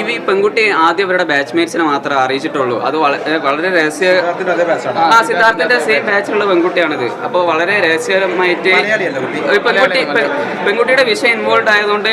ഇവ ഈ പെൺകുട്ടി ആദ്യം ഇവരുടെ ബാച്ച്മേറ്റ്സിനെ മാത്രമേ അറിയിച്ചിട്ടുള്ളൂ. അത് വളരെ വളരെ രഹസ്യ ആ സിദ്ധാർത്ഥന്റെ സെയിം ബാച്ചിലുള്ള പെൺകുട്ടിയാണിത്. അപ്പോൾ വളരെ രഹസ്യമായിട്ട് പെൺകുട്ടി പെൺകുട്ടിയുടെ വിഷയം ഇൻവോൾവ് ആയതുകൊണ്ട്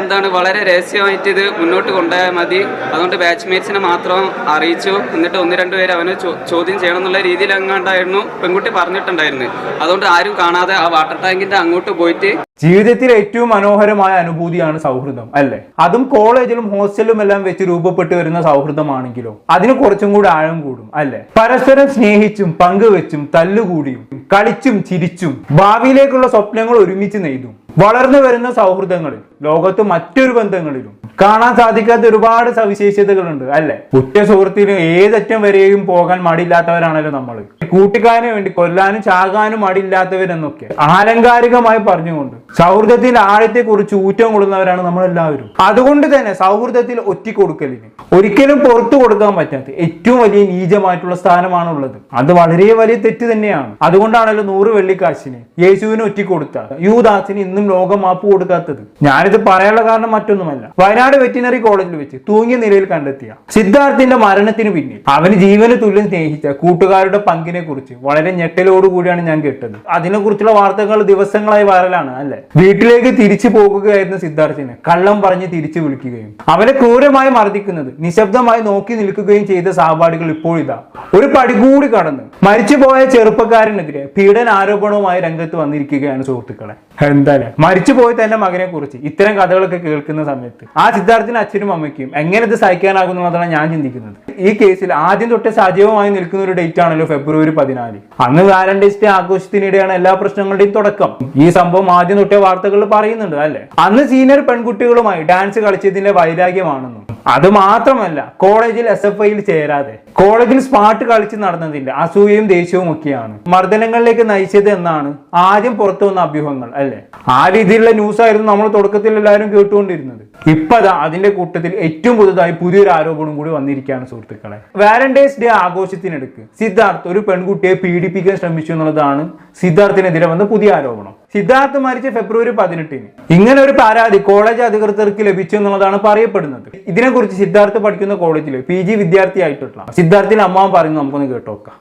എന്താണ് വളരെ രഹസ്യമായിട്ട് ഇത് മുന്നോട്ട് കൊണ്ടുപോയാൽ മതി. അതുകൊണ്ട് ബാച്ച്മേറ്റ്സിനെ മാത്രം അറിയിച്ചു. എന്നിട്ട് ഒന്ന് രണ്ട് പേര് അവന് ചോദ്യം ചെയ്യണം എന്നുള്ള രീതിയിൽ അങ്ങാണ്ടായിരുന്നു പെൺകുട്ടി പറഞ്ഞിട്ടുണ്ടായിരുന്നു. അതുകൊണ്ട് ആരും കാണാതെ ആ വാട്ടർ ടാങ്കിന്റെ അങ്ങോട്ട് പോയിട്ട് ജീവിതത്തിൽ ഏറ്റവും മനോഹരമായ അനുഭൂതിയാണ് സൗഹൃദം അല്ലേ? അതും കോളേജിലും ഹോസ്റ്റലിലും എല്ലാം വെച്ച് രൂപപ്പെട്ടു വരുന്ന സൗഹൃദമാണെങ്കിലോ? അതിന് കുറച്ചും കൂടി ആഴം കൂടും അല്ലേ? പരസ്പരം സ്നേഹിച്ചും പങ്കുവെച്ചും തല്ലുകൂടിയും കളിച്ചും ചിരിച്ചും ഭാവിയിലേക്കുള്ള സ്വപ്നങ്ങൾ ഒരുമിച്ച് നെയ്തും. വളർന്നു വരുന്ന സൗഹൃദങ്ങളിൽ ലോകത്ത് മറ്റൊരു ബന്ധങ്ങളിലും കാണാൻ സാധിക്കാത്ത ഒരുപാട് സവിശേഷതകളുണ്ട് അല്ലെ? ഉറ്റ സുഹൃത്തിന് ഏതറ്റം വരെയും പോകാൻ മടിയില്ലാത്തവരാണല്ലോ നമ്മൾ കൂട്ടുകാരന് വേണ്ടി കൊല്ലാനും ചാകാനും മടിയില്ലാത്തവരെന്നൊക്കെ ആലങ്കാരികമായി പറഞ്ഞുകൊണ്ട് സൗഹൃദത്തിന്റെ ആഴത്തെ കുറിച്ച് ഊറ്റം കൊള്ളുന്നവരാണ് നമ്മളെല്ലാവരും. അതുകൊണ്ട് തന്നെ സൗഹൃദത്തിൽ ഒറ്റിക്കൊടുക്കലിന് ഒരിക്കലും പുറത്തു കൊടുക്കാൻ പറ്റാത്ത ഏറ്റവും വലിയ നീചമായിട്ടുള്ള സ്ഥാനമാണുള്ളത്. അത് വളരെ വലിയ തെറ്റ് തന്നെയാണ്. അതുകൊണ്ടാണല്ലോ നൂറ് വെള്ളിക്കാശിന് യേശുവിന് ഒറ്റിക്കൊടുത്ത യൂദാസിന് ഇന്നും ലോകം മാപ്പ് കൊടുക്കാത്തത്. ഞാനിത് പറയാനുള്ള കാരണം മറ്റൊന്നുമല്ല. വയനാട് വെറ്റിനറി കോളേജിൽ വെച്ച് തൂങ്ങിയ നിലയിൽ കണ്ടെത്തിയ സിദ്ധാർത്ഥിന്റെ മരണത്തിന് പിന്നിൽ അവന് ജീവന് തുല്യം സ്നേഹിച്ച കൂട്ടുകാരുടെ പങ്കിനെ കുറിച്ച്. വളരെ ഞെട്ടലോടുകൂടിയാണ് ഞാൻ കേട്ടത്. അതിനെക്കുറിച്ചുള്ള വാർത്തകൾ ദിവസങ്ങളായി വൈറലാണ് അല്ലെ? വീട്ടിലേക്ക് തിരിച്ചു പോകുകയായിരുന്ന സിദ്ധാർത്ഥിനെ. കള്ളം പറഞ്ഞ് തിരിച്ചു വിളിക്കുകയും. അവരെ ക്രൂരമായി മർദ്ദിക്കുന്നത് നിശബ്ദമായി നോക്കി നിൽക്കുകയും ചെയ്ത സഹപാഠികൾ ഇപ്പോഴിതാ. ഒരു പടി കൂടി കടന്ന് മരിച്ചുപോയ ചെറുപ്പക്കാരനെതിരെ പീഡന ആരോപണവുമായി രംഗത്ത് വന്നിരിക്കുകയാണ് സുഹൃത്തുക്കളെ. എന്തായാലും മരിച്ചുപോയ തന്റെ മകനെ കുറിച്ച് ഇത്തരം കഥകളൊക്കെ കേൾക്കുന്ന സമയത്ത് ആ സിദ്ധാർത്ഥിന് അച്ഛനും അമ്മയ്ക്കും എങ്ങനെ ഇത് സഹിക്കാനാകുന്നുള്ളതാണ് ഞാൻ ചിന്തിക്കുന്നത്. ഈ കേസിൽ ആദ്യം തൊട്ട് സജീവമായി നിൽക്കുന്ന ഒരു ഡേറ്റ് ആണല്ലോ ഫെബ്രുവരി പതിനാല്. അന്ന് വാലന്റൈൻസ് ആഘോഷത്തിനിടെയാണ് എല്ലാ പ്രശ്നങ്ങളുടെയും തുടക്കം. ഈ സംഭവം ആദ്യം തൊട്ടേ വാർത്തകളിൽ പറയുന്നുണ്ട് അല്ലെ? അന്ന് സീനിയർ പെൺകുട്ടികളുമായി ഡാൻസ് കളിച്ചതിന്റെ വൈരാഗ്യമാണെന്നും. അത് മാത്രമല്ല കോളേജിൽ എസ് എഫ് ഐയിൽ ചേരാതെ കോളേജിൽ സ്പാട്ട് കളിച്ച് നടന്നതിന്റെ അസൂയയും ദേഷ്യവും ഒക്കെയാണ്. മർദ്ദനങ്ങളിലേക്ക് നയിച്ചത് എന്നാണ് ആദ്യം പുറത്തു വന്ന അഭ്യൂഹങ്ങൾ അല്ലെ? ആ രീതിയിലുള്ള ന്യൂസ് ആയിരുന്നു നമ്മൾ തുടക്കത്തിൽ എല്ലാവരും കേട്ടുകൊണ്ടിരുന്നത്. ഇപ്പതാ അതിന്റെ കൂട്ടത്തിൽ ഏറ്റവും പുതുതായി പുതിയൊരു ആരോപണം കൂടി വന്നിരിക്കുകയാണ് സുഹൃത്തുക്കളെ. വാലന്റൈൻസ് ഡേ ആഘോഷത്തിനെടുക്ക് സിദ്ധാർത്ഥ് ഒരു പെൺകുട്ടിയെ പീഡിപ്പിക്കാൻ ശ്രമിച്ചു എന്നുള്ളതാണ് സിദ്ധാർത്ഥിനെതിരെ വന്ന പുതിയ ആരോപണം. സിദ്ധാർത്ഥ് മരിച്ച ഫെബ്രുവരി പതിനെട്ടിന്. ഇങ്ങനെ ഒരു പരാതി കോളേജ് അധികൃതർക്ക് ലഭിച്ചു എന്നുള്ളതാണ് പറയപ്പെടുന്നത്. ഇതിനെക്കുറിച്ച് സിദ്ധാർത്ഥ് പഠിക്കുന്ന കോളേജിൽ പി ജി വിദ്യാർത്ഥി ആയിട്ടുള്ള സിദ്ധാർത്ഥിന്റെ അമ്മ പറയുന്നത് നമുക്കൊന്ന് കേട്ടോക്കാം.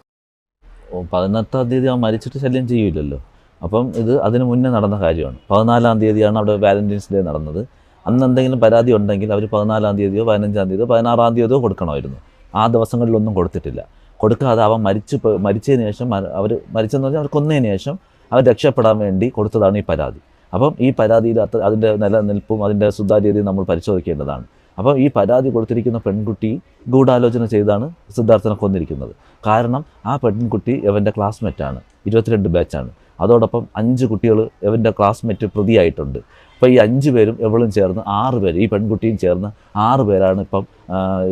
പതിനെട്ടാം തീയതി അവൻ മരിച്ചിട്ട് ശല്യം ചെയ്യില്ലല്ലോ അപ്പം ഇത് അതിന് മുന്നേ നടന്ന കാര്യമാണ്. പതിനാലാം തീയതിയാണ് അവിടെ വാലന്റൈൻസ് ഡേ നടന്നത്. അന്ന് എന്തെങ്കിലും പരാതി ഉണ്ടെങ്കിൽ അവർ പതിനാലാം തീയതിയോ പതിനഞ്ചാം തീയതിയോ പതിനാറാം തീയതിയോ കൊടുക്കണമായിരുന്നു. ആ ദിവസങ്ങളിലൊന്നും കൊടുത്തിട്ടില്ല. കൊടുക്കാതെ അവൻ മരിച്ചു മരിച്ചതിന് ശേഷം അവർ മരിച്ചെന്ന് പറഞ്ഞാൽ അവർ കൊന്നതിന് ശേഷം അവർ രക്ഷപ്പെടാൻ വേണ്ടി കൊടുത്തതാണ് ഈ പരാതി. അപ്പം ഈ പരാതിയിൽ അത്ര അതിന്റെ നിലനിൽപ്പും അതിന്റെ സുതാര്യതയും നമ്മൾ പരിശോധിക്കേണ്ടതാണ്. അപ്പം ഈ പരാതി കൊടുത്തിരിക്കുന്ന പെൺകുട്ടി ഗൂഢാലോചന ചെയ്താണ് സിദ്ധാർത്ഥനെ കൊന്നിരിക്കുന്നത്. കാരണം ആ പെൺകുട്ടി ഇവന്റെ ക്ലാസ്മേറ്റാണ് ഇരുപത്തിരണ്ട് ബാച്ചാണ് അതോടൊപ്പം അഞ്ച് കുട്ടികൾ ഇവന്റെ ക്ലാസ്മേറ്റ് പ്രതിയായിട്ടുണ്ട്. അപ്പോൾ ഈ അഞ്ച് പേരും എവളും ചേർന്ന് ആറ് പേര് ഈ പെൺകുട്ടിയും ചേർന്ന് ആറ് പേരാണ് ഇപ്പം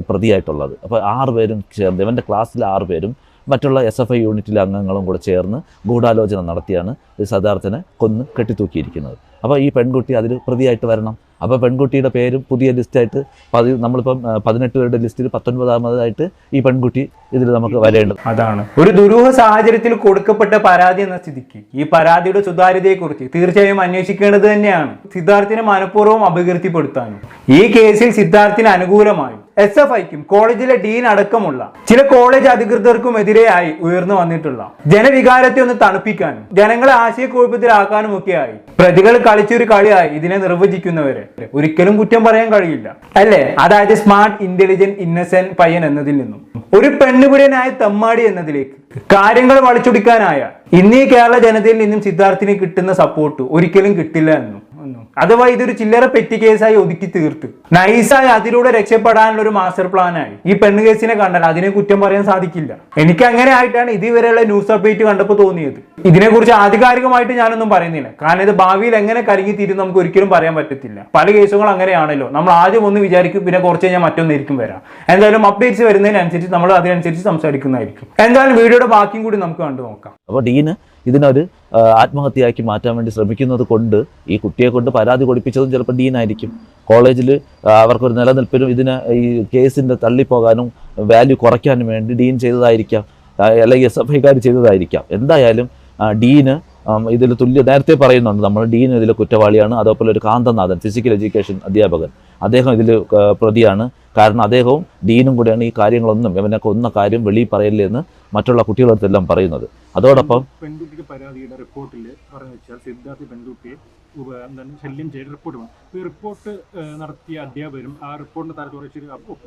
പ്രതിയായിട്ടുള്ളത്. അപ്പോൾ ആറ് പേരും ചേർന്ന് ഇവന്റെ ക്ലാസ്സിലെ ആറ് പേരും മറ്റുള്ള എസ് എഫ് ഐ യൂണിറ്റിലെ അംഗങ്ങളും കൂടെ ചേർന്ന് ഗൂഢാലോചന നടത്തിയാണ് സദാർത്ഥനെ കൊന്ന് കെട്ടിത്തൂക്കിയിരിക്കുന്നത്. അപ്പോൾ ഈ പെൺകുട്ടി അതിൽ പ്രതിയായിട്ട് വരണം? അപ്പോൾ പെൺകുട്ടിയുടെ പേരും പുതിയ ലിസ്റ്റായിട്ട് പതി നമ്മളിപ്പം പതിനെട്ട് പേരുടെ ലിസ്റ്റിൽ പത്തൊൻപതാമതായിട്ട് ഈ പെൺകുട്ടി ഇതിൽ നമുക്ക് വരേണ്ടത്. അതാണ്. ഒരു ദുരൂഹ സാഹചര്യത്തിൽ കൊടുക്കപ്പെട്ട പരാതി എന്ന സ്ഥിതിക്ക് ഈ പരാതിയുടെ സുതാര്യതയെക്കുറിച്ച് തീർച്ചയായും അന്വേഷിക്കേണ്ടത് തന്നെയാണ്. സിദ്ധാർത്ഥിനെ മനഃപൂർവം അപകീർത്തിപ്പെടുത്താനും ഈ കേസിൽ സിദ്ധാർത്ഥിന് അനുകൂലമായും എസ് എഫ് ഐക്കും കോളേജിലെ ഡീൻ അടക്കമുള്ള ചില കോളേജ് അധികൃതർക്കും എതിരെയായി ഉയർന്നു വന്നിട്ടുള്ള ജനവികാരത്തെ ഒന്ന് തണുപ്പിക്കാനും ജനങ്ങളെ ആശയക്കുഴപ്പത്തിലാക്കാനും ഒക്കെയായി പ്രതികൾ കളിച്ചൊരു കളിയായി ഇതിനെ നിർവചിക്കുന്നവരെ ഒരിക്കലും കുറ്റം പറയാൻ കഴിയില്ല. അല്ലേ? അതായത് സ്മാർട്ട് ഇന്റലിജന്റ് ഇന്നസെന്റ് പയ്യൻ എന്നതിൽ നിന്നും. ഒരു പെണ്ണുപിടിയനായ തമ്മാടി എന്നതിലേക്ക്. കാര്യങ്ങൾ വളച്ചൊടിക്കാനായ ഇന്നീ കേരള ജനതയിൽ നിന്നും സിദ്ധാർത്ഥിന് കിട്ടുന്ന സപ്പോർട്ട് ഒരിക്കലും കിട്ടില്ല എന്നും. അഥവാ ഇതൊരു ചില്ലറ പെറ്റി കേസായി ഒതുക്കി തീർത്ത്. നൈസായി അതിലൂടെ രക്ഷപ്പെടാനുള്ള ഒരു മാസ്റ്റർ പ്ലാനായി ഈ പെണ്ണ് കേസിനെ കണ്ടാൽ അതിനെ കുറ്റം പറയാൻ സാധിക്കില്ല. എനിക്ക് അങ്ങനെ ആയിട്ടാണ് ഇതുവരെയുള്ള ന്യൂസ് അപ്ഡേറ്റ് കണ്ടപ്പോൾ തോന്നിയത്. ഇതിനെക്കുറിച്ച് ആധികാരികമായിട്ട് ഞാനൊന്നും പറയുന്നില്ല. കാരണം ഇത് ഭാവിയിൽ എങ്ങനെ കരുങ്ങി തീരും നമുക്ക് ഒരിക്കലും പറയാൻ പറ്റത്തില്ല. പല കേസുകളും അങ്ങനെയാണല്ലോ. നമ്മൾ ആദ്യം ഒന്ന് വിചാരിക്കും പിന്നെ കുറച്ച് കഴിഞ്ഞാൽ മറ്റൊന്നായിരിക്കും വരാം. എന്തായാലും അപ്ഡേറ്റ്സ് വരുന്നതിനനുസരിച്ച് നമ്മൾ അതിനനുസരിച്ച് സംസാരിക്കുന്നതായിരിക്കും. എന്തായാലും വീഡിയോയുടെ ബാക്കിയും കൂടി നമുക്ക് കണ്ടു നോക്കാം. അപ്പോൾ ഡീന് ഇതിനൊരു ആത്മഹത്യയാക്കി മാറ്റാൻ വേണ്ടി ശ്രമിക്കുന്നത് കൊണ്ട് ഈ കുട്ടിയെ കൊണ്ട് പരാതി കൊടുപ്പിച്ചതും ചിലപ്പോൾ ഡീനായിരിക്കും. കോളേജിൽ അവർക്കൊരു നിലനിൽപ്പിനും ഇതിന് ഈ കേസിന്റെ തള്ളിപ്പോകാനും വാല്യൂ കുറയ്ക്കാനും വേണ്ടി ഡീൻ ചെയ്തതായിരിക്കാം. അല്ലെങ്കിൽ എസ് എഫ് ഐക്കാർ ചെയ്തതായിരിക്കാം. എന്തായാലും ഡീന് ഇതിൽ തുല്യ നേരത്തെ പറയുന്നുണ്ട് നമ്മൾ ഡീൻ ഇതിൽ കുറ്റവാളിയാണ് അതേപോലെ ഒരു കാന്തനാഥൻ ഫിസിക്കൽ എഡ്യൂക്കേഷൻ അധ്യാപകൻ. അദ്ദേഹം ഇതിൽ പ്രതിയാണ്. കാരണം അദ്ദേഹവും ഡീനും കൂടെയാണ് ഈ കാര്യങ്ങളൊന്നും ഇവനെ കൊന്ന കാര്യം വെളിയിൽ പറയല്ലേ എന്ന് മറ്റുള്ള കുട്ടികളടുത്തെല്ലാം പറയുന്നത്. അതോടൊപ്പം പെൺകുട്ടിക്ക് പരാതിയുടെ റിപ്പോർട്ടിൽ പറഞ്ഞു വെച്ചാൽ സിദ്ധാർത്ഥി പെൺകുട്ടിയെ ശല്യം ചെയ്ത റിപ്പോർട്ട് വേണം ഈ റിപ്പോർട്ട് നടത്തിയ അധ്യാപകരും ആ റിപ്പോർട്ടിന്റെ തലത്തിൽ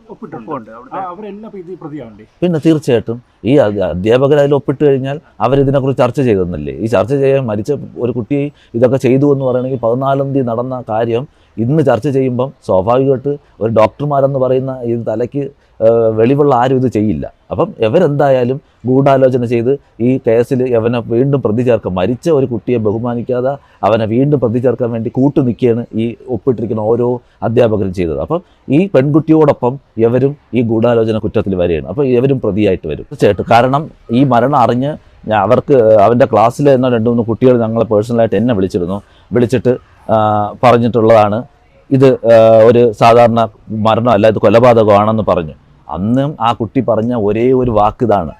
ഒപ്പിട്ടുണ്ട്. അവരെല്ലാം ഇത് പ്രതിയാവണ്ടേ? പിന്നെ തീർച്ചയായിട്ടും ഈ അധ്യ- അധ്യാപകർ അതിൽ ഒപ്പിട്ട് കഴിഞ്ഞാൽ അവരിതിനെക്കുറിച്ച് ചർച്ച ചെയ്തെന്നല്ലേ ഈ ചർച്ച ചെയ്യാൻ മരിച്ച ഒരു കുട്ടി ഇതൊക്കെ ചെയ്തു എന്ന് പറയുകയാണെങ്കിൽ പതിനാലാം തീയതി നടന്ന കാര്യം ഇന്ന് ചർച്ച ചെയ്യുമ്പം സ്വാഭാവികമായിട്ട് ഒരു ഡോക്ടർമാരെന്ന് പറയുന്ന ഇത് തലയ്ക്ക് വെളിവുള്ള ആരും ഇത് ചെയ്യില്ല. അപ്പം ഇവരെന്തായാലും ഗൂഢാലോചന ചെയ്ത് ഈ കേസിൽ അവനെ വീണ്ടും പ്രതി ചേർക്കാൻ മരിച്ച ഒരു കുട്ടിയെ ബഹുമാനിക്കാതെ അവനെ വീണ്ടും പ്രതി ചേർക്കാൻ വേണ്ടി കൂട്ടു നിൽക്കുകയാണ് ഈ ഒപ്പിട്ടിരിക്കുന്ന ഓരോ അധ്യാപകരും ചെയ്തത്. അപ്പം ഈ പെൺകുട്ടിയോടൊപ്പം ഇവരും ഈ ഗൂഢാലോചന കുറ്റത്തിൽ വരികയാണ്. അപ്പോൾ ഇവരും പ്രതിയായിട്ട് വരും. തീർച്ചയായിട്ടും. കാരണം ഈ മരണം അറിഞ്ഞ് അവർക്ക് അവന്റെ ക്ലാസ്സിൽ എന്ന രണ്ട് മൂന്ന് കുട്ടികൾ ഞങ്ങളെ പേഴ്സണലായിട്ട് എന്നെ വിളിച്ചിരുന്നു. വിളിച്ചിട്ട് പറഞ്ഞിട്ടുള്ളതാണ്. ഇത് ഒരു സാധാരണ മരണമല്ല ഇത് കൊലപാതകമാണെന്ന് പറഞ്ഞു. അന്നും ആ കുട്ടി പറഞ്ഞ ഒരേ ഒരു വാക്ക് ഇതാണ്.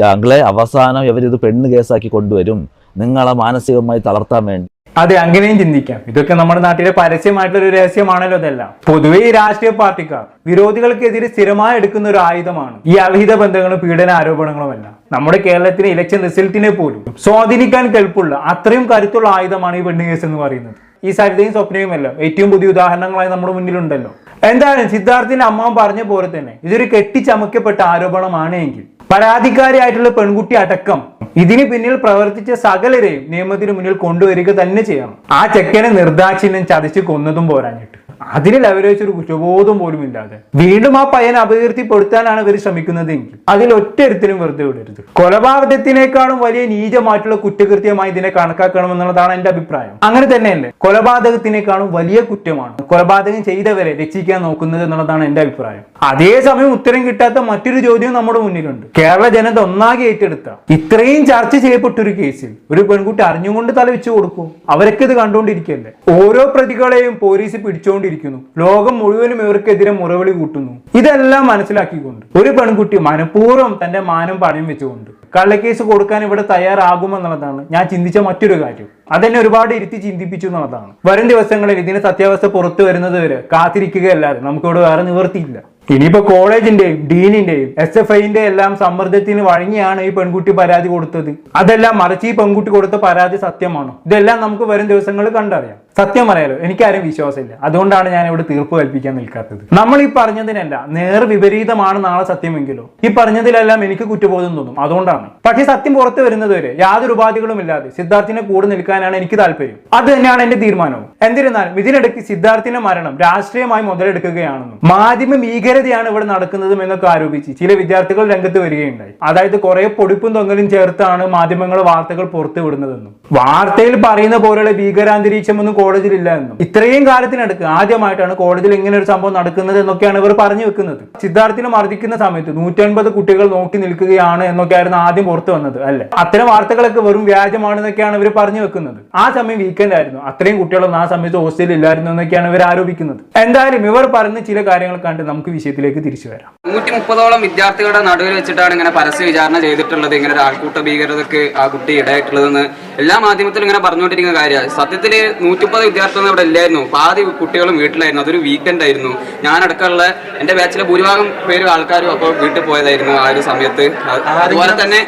ഞങ്ങളെ അവസാനം ഇവരിത് പെണ്ണ് കേസാക്കി കൊണ്ടുവരും. നിങ്ങളെ മാനസികമായി തളർത്താൻ വേണ്ടി. അതെ അങ്ങനെയും ചിന്തിക്കാം. ഇതൊക്കെ നമ്മുടെ നാട്ടിലെ പരസ്യമായിട്ടുള്ള ഒരു രഹസ്യമാണല്ലോ ഇതെല്ലാം. പൊതുവെ ഈ രാഷ്ട്രീയ പാർട്ടിക്കാർ വിരോധികൾക്കെതിരെ സ്ഥിരമായി എടുക്കുന്ന ഒരു ആയുധമാണ് ഈ അവിഹിത ബന്ധങ്ങളും പീഡന ആരോപണങ്ങളും എല്ലാം. നമ്മുടെ കേരളത്തിലെ ഇലക്ഷൻ റിസൾട്ടിനെ പോലും സ്വാധീനിക്കാൻ കെൽപ്പുള്ള അത്രയും കരുത്തുള്ള ആയുധമാണ് ഈ പെണ്ണ് കേസ് എന്ന് പറയുന്നത്. ഈ സരിതയും സ്വപ്നയും ഏറ്റവും പുതിയ ഉദാഹരണങ്ങളായി നമ്മുടെ മുന്നിലുണ്ടല്ലോ. എന്തായാലും സിദ്ധാർത്ഥിന്റെ അമ്മ പറഞ്ഞ പോലെ തന്നെ ഇതൊരു കെട്ടിച്ചമക്കപ്പെട്ട ആരോപണമാണ് എങ്കിൽ പരാതിക്കാരിയായിട്ടുള്ള പെൺകുട്ടി അടക്കം ഇതിന് പിന്നിൽ പ്രവർത്തിച്ച സകലരെയും നിയമത്തിന് മുന്നിൽ കൊണ്ടുവരിക തന്നെ ചെയ്യണം. ആ ചെക്കനെ നിർദാക്ഷിണ്യം ചതച്ച് കൊന്നതും പോരാഞ്ഞിട്ട്. അതിന് ലെവലേജ് ഒരു കുറ്റബോധം പോലും ഇല്ലാതെ. വീണ്ടും ആ പയ്യനെ അപകീർത്തിപ്പെടുത്താനാണ് ഇവർ ശ്രമിക്കുന്നത് എങ്കിൽ അതിൽ ഒറ്റരുത്തിനും വെറുതെ വിടരുത്. കൊലപാതകത്തിനേക്കാളും വലിയ നീചമായിട്ടുള്ള കുറ്റകൃത്യമായി ഇതിനെ കണക്കാക്കണമെന്നുള്ളതാണ് എന്റെ അഭിപ്രായം. അങ്ങനെ തന്നെയല്ലേ? കൊലപാതകത്തിനേക്കാളും വലിയ കുറ്റമാണ് കൊലപാതകം ചെയ്തവരെ രക്ഷിക്കാൻ നോക്കുന്നത് എന്നുള്ളതാണ് എന്റെ അഭിപ്രായം. അതേസമയം ഉത്തരം കിട്ടാത്ത മറ്റൊരു ചോദ്യം നമ്മുടെ മുന്നിലുണ്ട്. കേരള ജനത ഒന്നാകെ ഏറ്റെടുത്ത ഇത്രയും ചർച്ച ചെയ്യപ്പെട്ട ഒരു കേസിൽ ഒരു പെൺകുട്ടി അറിഞ്ഞുകൊണ്ട് തല വെച്ചു കൊടുക്കും. അവരൊക്കെ ഇത് കണ്ടുകൊണ്ടിരിക്കല്ലേ? ഓരോ പ്രതികളെയും പോലീസ് പിടിച്ചുകൊണ്ടിരിക്കുന്നു ലോകം മുഴുവനും ഇവർക്കെതിരെ മുറവിളി കൂട്ടുന്നു. ഇതെല്ലാം മനസ്സിലാക്കിക്കൊണ്ട് ഒരു പെൺകുട്ടി മനഃപൂർവം തന്റെ മാനം പണയം വെച്ചുകൊണ്ട് കള്ളക്കേസ് കൊടുക്കാൻ ഇവിടെ തയ്യാറാകുമെന്നുള്ളതാണ് ഞാൻ ചിന്തിച്ച മറ്റൊരു കാര്യം. അതെന്നെ ഒരുപാട് ഇരുത്തി ചിന്തിപ്പിച്ചു എന്നുള്ളതാണ്. വരും ദിവസങ്ങളിൽ ഇതിന് സത്യാവസ്ഥ പുറത്തു വരുന്നത് വരെ കാത്തിരിക്കുകയല്ലാതെ നമുക്കിവിടെ വേറെ നിവർത്തിയില്ല ഇനിയിപ്പോ കോളേജിന്റെയും ഡീനിന്റെയും എസ് എഫ് ഐന്റെ എല്ലാം സമ്മർദ്ദത്തിന് വഴങ്ങിയാണ് ഈ പെൺകുട്ടി പരാതി കൊടുത്തത്. അതെല്ലാം മറിച്ച് ഈ പെൺകുട്ടി കൊടുത്ത പരാതി സത്യമാണോ? ഇതെല്ലാം നമുക്ക് വരും ദിവസങ്ങളിൽ കണ്ടറിയാം. സത്യം പറയാലോ എനിക്കാരും വിശ്വാസമില്ല. അതുകൊണ്ടാണ് ഞാൻ ഇവിടെ തീർപ്പ് കൽപ്പിക്കാൻ നിൽക്കാത്തത്. നമ്മൾ ഈ പറഞ്ഞതിനല്ല നേർ വിപരീതമാണ് നാളെ സത്യമെങ്കിലോ? ഈ പറഞ്ഞതിലെല്ലാം എനിക്ക് കുറ്റബോധം തോന്നും. അതുകൊണ്ടാണ്. പക്ഷേ സത്യം പുറത്തു വരുന്നത് വരെ യാതൊരു ഉപാധികളും ഇല്ലാതെ സിദ്ധാർത്ഥിനെ കൂടെ നിൽക്കാനാണ് എനിക്ക് താല്പര്യം. അത് തന്നെയാണ് എന്റെ തീരുമാനവും. എന്നിരുന്നാലും ഇതിനിടയ്ക്ക് സിദ്ധാർത്ഥിന്റെ മരണം രാഷ്ട്രീയമായി മുതലെടുക്കുകയാണെന്നും മാധ്യമ ഭീകരതയാണ് ഇവിടെ നടക്കുന്നതും എന്നൊക്കെ ആരോപിച്ച് ചില വിദ്യാർത്ഥികൾ രംഗത്ത് വരികയുണ്ടായി. അതായത് കുറെ പൊടിപ്പും തൊങ്ങലും ചേർത്താണ് മാധ്യമങ്ങൾ വാർത്തകൾ പുറത്തു വിടുന്നതെന്നും വാർത്തയിൽ പറയുന്ന പോലെയുള്ള ഭീകരാന്തരീക്ഷമൊന്നും കോളേജിലില്ല എന്നും. ഇത്രയും കാലത്തിനടുക്ക് ആദ്യമായിട്ടാണ് കോളേജിൽ ഇങ്ങനെ ഒരു സംഭവം നടക്കുന്നത് എന്നൊക്കെയാണ് ഇവർ പറഞ്ഞു വെക്കുന്നത്. സിദ്ധാർത്ഥിനെ മർദ്ദിക്കുന്ന സമയത്ത് നൂറ്റൻപത് കുട്ടികൾ നോക്കി നിൽക്കുകയാണ് എന്നൊക്കെയായിരുന്നു ആദ്യം പുറത്തു വന്നത് അല്ലെ? അത്തരം വാർത്തകളൊക്കെ വെറും വ്യാജമാണെന്നൊക്കെയാണ് ഇവർ പറഞ്ഞു വെക്കുന്നത്. ആ സമയം വീക്കെൻഡ് ആയിരുന്നു. അത്രയും കുട്ടികളൊന്നും ആ സമയത്ത് ഹോസ്റ്റലിൽ ഇല്ലായിരുന്നു എന്നൊക്കെയാണ് ഇവർ ആരോപിക്കുന്നത്. എന്തായാലും ഇവർ പറഞ്ഞ ചില കാര്യങ്ങൾ കണ്ട് നമുക്ക് വിഷയത്തിലേക്ക് തിരിച്ചു വരാം. നൂറ്റി മുപ്പതോളം വിദ്യാർത്ഥികളുടെ നടുവിൽ വെച്ചിട്ടാണ് ഇങ്ങനെ പരസ്യ വിചാരണ ചെയ്തിട്ടുള്ളത്. ഇങ്ങനെ ഒരു ആൾക്കൂട്ട ഭീകരതക്ക് ആ കുട്ടി ഇടയായിട്ടുള്ളതെന്ന് എല്ലാ മാധ്യമത്തിലും ഇങ്ങനെ പറഞ്ഞുകൊണ്ടിരിക്കുന്ന കാര്യമാണ് സത്യത്തിൽ നൂറ്റിപ്പത് വിദ്യാർത്ഥികൾ അവിടെ ഇല്ലായിരുന്നു. പാതി കുട്ടികളും വീട്ടിലായിരുന്നു. അതൊരു വീക്കെൻഡ് ആയിരുന്നു. ഞാനടക്കമുള്ള എന്റെ ബാച്ചിലെ ഭൂരിഭാഗം പേരും ആൾക്കാരും അപ്പോൾ വീട്ടിൽ പോയതായിരുന്നു ആ ഒരു സമയത്ത്. അത് അതുപോലെ തന്നെ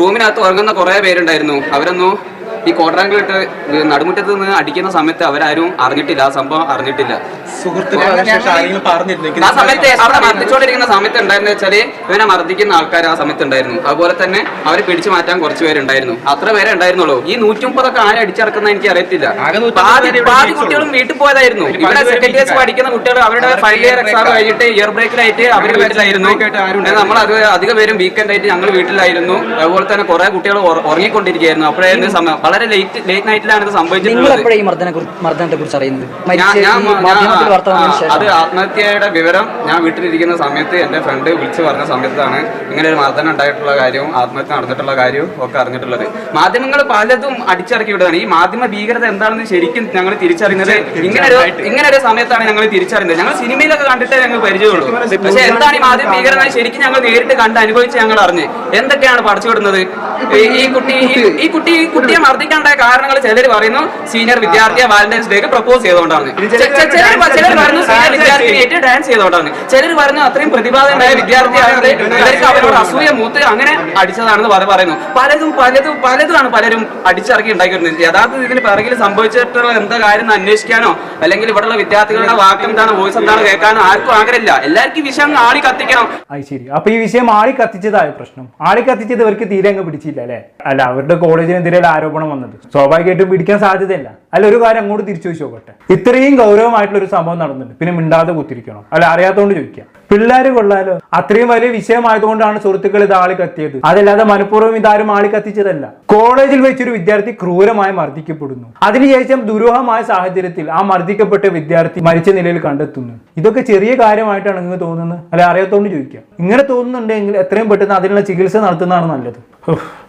റൂമിനകത്ത് ഉറങ്ങുന്ന കുറേ പേരുണ്ടായിരുന്നു. അവരൊന്നും ഈ കോട്ടറാങ്കിലിട്ട് നടുമുറ്റത്ത് നിന്ന് അടിക്കുന്ന സമയത്ത് അവരാരും അറിഞ്ഞിട്ടില്ല. ആ സംഭവം അറിഞ്ഞിട്ടില്ല. ആ സമയത്ത് അവിടെ മർദ്ദിച്ചോണ്ടിരിക്കുന്ന സമയത്ത് ഉണ്ടായിരുന്ന വെച്ചാൽ ഇവനെ മർദ്ദിക്കുന്ന ആൾക്കാർ ആ സമയത്ത് ഉണ്ടായിരുന്നു അതുപോലെ തന്നെ അവരെ പിടിച്ചു മാറ്റാൻ കുറച്ച് പേരുണ്ടായിരുന്നു. അത്ര പേരെ ഉണ്ടായിരുന്നുള്ളൂ. ഈ നൂറ്റി മുപ്പതൊക്കെ ആരും അടിച്ചിറക്കുന്ന എനിക്ക് അറിയത്തില്ല. പാതി പാതി കുട്ടികളും വീട്ടിൽ പോയതായിരുന്നു. ഇവിടെ സെക്കൻഡ് പഠിക്കുന്ന കുട്ടികൾ അവരുടെ ഫൈനൽ ഇയർ എക്സാം കഴിഞ്ഞിട്ട് ഇയർ ബ്രേക്കിലായിട്ട് അവർ വീട്ടിലായിരുന്നു. നമ്മൾ അത് അധികം പേരും വീക്കെൻഡ് ആയിട്ട് ഞങ്ങൾ വീട്ടിലായിരുന്നു. അതുപോലെ തന്നെ കുറെ കുട്ടികൾ ഉറങ്ങിക്കൊണ്ടിരിക്കുകയായിരുന്നു. അപ്പോഴായിരുന്നു സമയം. വളരെ ലേറ്റ് ലേറ്റ് നൈറ്റിലാണ് ഇത് നിങ്ങൾ സംഭവിച്ചിട്ടുള്ളത്. എപ്പോഴാണ് ഈ മർദ്ദനെ മർദ്ദനത്തെ കുറിച്ച് അറിയുന്നത്? ഞാൻ മരിച്ച ഞാൻ ഈ മാധ്യമത്തിൽ വാർത്ത വന്നതിന് ഞാൻ- ശേഷം. അത് ആത്മഹത്യയുടെ വിവരം ഞാൻ വീട്ടിലിരിക്കുന്ന സമയത്ത് എന്റെ ഫ്രണ്ട് വിളിച്ചു പറഞ്ഞ സമയത്താണ് ഇങ്ങനെ ഒരു മർദ്ദനം ഉണ്ടായിട്ടുള്ള കാര്യവും ആത്മഹത്യ നടന്നിട്ടുള്ള കാര്യവും ഒക്കെ അറിഞ്ഞിട്ടുള്ളത്. മാധ്യമങ്ങൾ പലതും അടിച്ചിറക്കി വിടുകയാണ്. ഈ മാധ്യമ ഭീകരത എന്താണെന്ന് ശരിക്കും ഞങ്ങൾ തിരിച്ചറിയുന്നത് ഇങ്ങനെ ഒരു ഇങ്ങനെ ഒരു സമയത്താണ് ഞങ്ങൾ തിരിച്ചറിയുന്നത്. ഞങ്ങൾ സിനിമയിലൊക്കെ കണ്ടിട്ടേ ഞങ്ങൾ പരിചയമുള്ളൂ. പക്ഷെ എന്താണ് ഈ മാധ്യമ ഭീകരത? എന്ന് ശരിക്കും ഞങ്ങൾ നേരിട്ട് കണ്ട് അനുഭവിച്ച് ഞങ്ങൾ അറിഞ്ഞ്. എന്തൊക്കെയാണ് പടച്ചു വിടുന്നത്? ഈ- ഈ കുട്ടി ഈ- ഈ കുട്ടി ഈ കുട്ടിയെ മർദ്ദിക്കാണ്ടായ കാരണങ്ങൾ ചിലർ പറയുന്നു സീനിയർ വിദ്യാർത്ഥിയെ വാലന്റൈൻസ് ഡേക്ക് പ്രപ്പോസ് ചെയ്തുകൊണ്ടാണ്. ചിലർ പറഞ്ഞു സീനിയർ വിദ്യാർത്ഥിയായിട്ട് ഡാൻസ് ചെയ്തുകൊണ്ടാണ്. ചിലർ പറഞ്ഞു അത്രയും പ്രതിഭാതമായ വിദ്യാർത്ഥി ആയതുകൊണ്ട് ഇവർക്ക് അവരോട് അസൂയ മൂത്ത് അങ്ങനെ അടിച്ചതാണെന്ന് പല പറയുന്നു. പലതും പലതും പലതുമാണ് പലരും അടിച്ചിറക്കി ഉണ്ടാക്കിയിരുന്നത് യഥാർത്ഥത്തിൽ ഇതിന് പിറകിൽ സംഭവിച്ചിട്ടുള്ള എന്താ കാര്യം എന്ന് അന്വേഷിക്കാനോ അല്ലെങ്കിൽ ഇവിടെയുള്ള വിദ്യാർത്ഥികളുടെ വാക്ക് എന്താണ് വോയിസ് എന്താണ് കേൾക്കാനോ ആർക്കും ആഗ്രഹമില്ല. എല്ലാവർക്കും ഈ വിഷയം ആളി കത്തിക്കണം. അത് ശരി. അപ്പൊ ഈ വിഷയം ആളി കത്തിച്ചതായ പ്രശ്നം? ആളി കത്തിച്ചത് ഇവർക്ക് തീരെ അങ്ങ് പിടിച്ചില്ല അല്ലെ? അല്ല അവരുടെ കോളേജിനെതിരെ ആരോപണം വന്നത്. സ്വാഭാവികമായിട്ടും പിടിക്കാൻ സാധ്യതയില്ല. അല്ല ഒരു കാര്യം അങ്ങോട്ട് തിരിച്ചു വെച്ച് നോക്കട്ടെ. ഇത്രയും ഗൗരവമായിട്ടുള്ള ഒരു സംഭവം നടന്നിട്ടുണ്ട്. പിന്നെ മിണ്ടാതെ കുത്തിരിക്കണം? അല്ല അറിയാത്തോണ്ട് ചോദിക്കാം. പിള്ളേര് കൊള്ളാലോ? അത്രയും വലിയ വിഷയമായതുകൊണ്ടാണ് സുഹൃത്തുക്കൾ ഇത് ആളി കത്തിയത്. അതല്ലാതെ മനഃപൂർവം ഇതാരും ആളി കത്തിച്ചതല്ല. കോളേജിൽ വെച്ചൊരു വിദ്യാർത്ഥി ക്രൂരമായി മർദ്ദിക്കപ്പെടുന്നു. അതിനുശേഷം ദുരൂഹമായ സാഹചര്യത്തിൽ ആ മർദ്ദിക്കപ്പെട്ട വിദ്യാർത്ഥി മരിച്ച നിലയിൽ കണ്ടെത്തുന്നു. ഇതൊക്കെ ചെറിയ കാര്യമായിട്ടാണ് നിങ്ങൾക്ക് തോന്നുന്നത്. അല്ലെ അറിയാത്തോണ്ട് ചോദിക്കാം. ഇങ്ങനെ തോന്നുന്നുണ്ടെങ്കിൽ എത്രയും പെട്ടെന്ന് അതിനുള്ള ചികിത്സ നടത്തുന്നതാണ് നല്ലത്.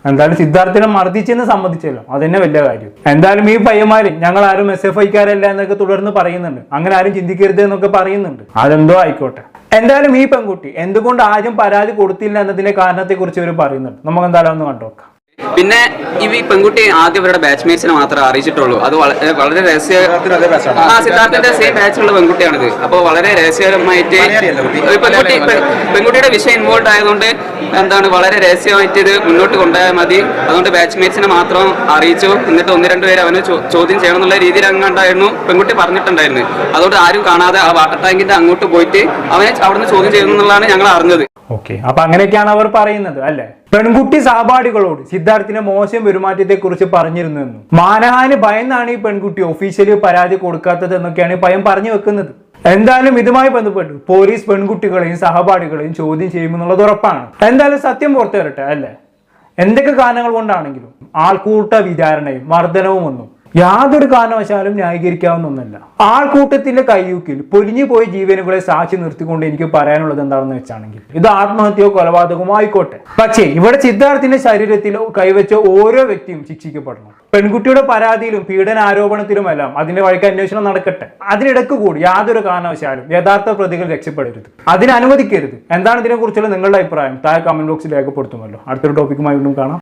എന്തായാലും സിദ്ധാർത്ഥിനെ മർദ്ദിച്ചെന്ന് സമ്മതിച്ചല്ലോ. അതന്നെ വലിയ കാര്യം. എന്തായാലും ഈ പയ്യന്മാര് ഞങ്ങൾ ആരും എസ് എഫ് ഐക്കാരല്ല എന്നൊക്കെ തുടർന്ന് പറയുന്നുണ്ട്. അങ്ങനെ ആരും ചിന്തിക്കരുത് എന്നൊക്കെ പറയുന്നുണ്ട്. അതെന്തോ ആയിക്കോട്ടെ. എന്തായാലും ഈ പെൺകുട്ടി എന്തുകൊണ്ട് ആരും പരാതി കൊടുത്തില്ല എന്നതിന്റെ കാരണത്തെ കുറിച്ച് ഇവർ പറയുന്നുണ്ട്. നമുക്ക് എന്തായാലും ഒന്ന് കണ്ടോക്കാം പിന്നെ ഈ ഈ പെൺകുട്ടി ആദ്യം ഇവരുടെ ബാച്ച്മേറ്റ്സിനെ മാത്രമേ അറിയിച്ചിട്ടുള്ളൂ. അത് വളരെ വളരെ രഹസ്യ ആ സിദ്ധാർത്ഥന്റെ സെയിം ബാച്ചിലുള്ള പെൺകുട്ടിയാണിത്. അപ്പോൾ വളരെ രഹസ്യമായിട്ട് പെൺകുട്ടി പെൺകുട്ടിയുടെ വിഷയം ഇൻവോൾവ് ആയതുകൊണ്ട് എന്താണ് വളരെ രഹസ്യമായിട്ട് ഇത് മുന്നോട്ട് കൊണ്ടുപോയാൽ മതി. അതുകൊണ്ട് ബാച്ച്മേറ്റ്സിനെ മാത്രം അറിയിച്ചു. എന്നിട്ട് ഒന്ന് രണ്ട് പേര് അവനെ ചോദ്യം ചെയ്യണം എന്നുള്ള രീതിയിൽ അങ്ങണ്ടായിരുന്നു പെൺകുട്ടി പറഞ്ഞിട്ടുണ്ടായിരുന്നു. അതുകൊണ്ട് ആരും കാണാതെ ആ വാട്ടർ ടാങ്കിന്റെ അങ്ങോട്ട് പോയിട്ട് അവനെ അവിടുന്ന് ചോദ്യം ചെയ്യുന്നു എന്നുള്ളതാണ് ഞങ്ങൾ അറിഞ്ഞത്. ഓക്കെ. അപ്പൊ അങ്ങനെയൊക്കെയാണ് അവർ പറയുന്നത് അല്ലെ? പെൺകുട്ടി സഹപാഠികളോട് സിദ്ധാർത്ഥിന്റെ മോശം പെരുമാറ്റത്തെ കുറിച്ച് പറഞ്ഞിരുന്നു എന്നും മാനഹാന് ഭയന്നാണ് ഈ പെൺകുട്ടി ഒഫീഷ്യലി പരാതി കൊടുക്കാത്തത് എന്നൊക്കെയാണ് പയ്യൻ പറഞ്ഞു വെക്കുന്നത്. എന്തായാലും ഇതുമായി ബന്ധപ്പെട്ട് പോലീസ് പെൺകുട്ടികളെയും സഹപാഠികളെയും ചോദ്യം ചെയ്യുമെന്നുള്ളത് ഉറപ്പാണ്. എന്തായാലും സത്യം പുറത്തു വരട്ടെ അല്ലേ? എന്തൊക്കെ കാരണങ്ങൾ കൊണ്ടാണെങ്കിലും ആൾക്കൂട്ട വിചാരണയും മർദ്ദനവും ഒന്നും യാതൊരു കാരണവശാലും ന്യായീകരിക്കാവുന്ന ഒന്നല്ല. ആൾക്കൂട്ടത്തിന്റെ കയ്യൂക്കിൽ പൊലിഞ്ഞു പോയ ജീവനുകളെ സാക്ഷി നിർത്തിക്കൊണ്ട് എനിക്ക് പറയാനുള്ളത് എന്താണെന്ന് വെച്ചാണെങ്കിൽ ഇത് ആത്മഹത്യയോ കൊലപാതകമോ ആയിക്കോട്ടെ. പക്ഷേ ഇവിടെ സിദ്ധാർത്ഥിന്റെ ശരീരത്തിൽ കൈവച്ച ഓരോ വ്യക്തിയും ശിക്ഷിക്കപ്പെടണം. പെൺകുട്ടിയുടെ പരാതിയിലും പീഡന ആരോപണത്തിലുമെല്ലാം അതിന്റെ വഴിക്ക് അന്വേഷണം നടക്കട്ടെ. അതിനിടക്ക് കൂടി യാതൊരു കാരണവശാലും യഥാർത്ഥ പ്രതികൾ രക്ഷപ്പെടരുത്. അതിന് അനുവദിക്കരുത് എന്താണ് ഇതിനെക്കുറിച്ചുള്ള നിങ്ങളുടെ അഭിപ്രായം? താഴെ കമന്റ് ബോക്സിൽ രേഖപ്പെടുത്തുമല്ലോ. അടുത്തൊരു ടോപ്പിക്കുമായി വീണ്ടും കാണാം.